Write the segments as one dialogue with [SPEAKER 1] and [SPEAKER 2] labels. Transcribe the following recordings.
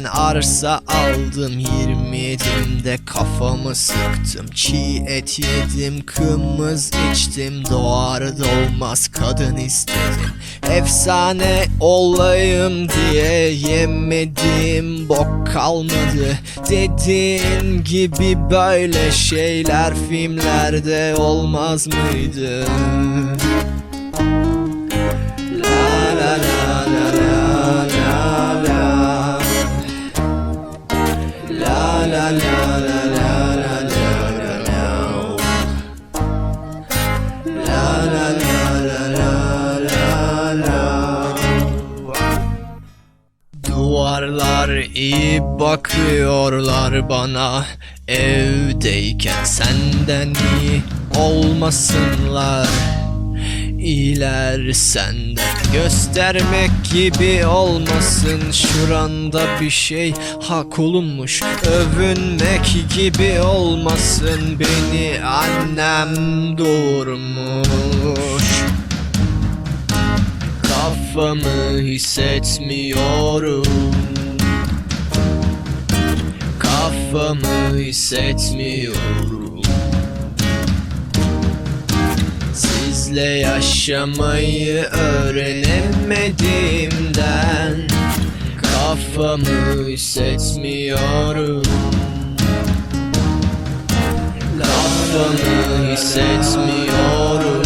[SPEAKER 1] ben arsa aldım 27'imde kafamı sıktım. Çiğ et yedim kımız içtim. Doğar doğmaz kadın istedim. Efsane olayım diye yemedim bok kalmadı. Dediğin gibi böyle şeyler filmlerde olmaz mıydı? La la la Duvarlar iyi bakıyorlar bana. Evdeyken senden iyi olmasınlar İyiler senden göstermek gibi olmasın Şuranda bir şey hak olunmuş. Övünmek gibi olmasın Beni annem doğurmuş. Kafamı hissetmiyorum. Kafamı hissetmiyorum Sizle yaşamayı öğrenemediğimden Kafamı hissetmiyorum. Kafamı hissetmiyorum.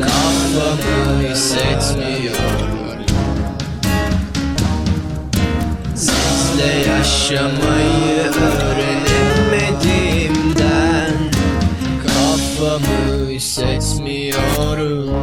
[SPEAKER 1] Kafamı hissetmiyorum. Sizle yaşamayı öğrenemediğimden Oh,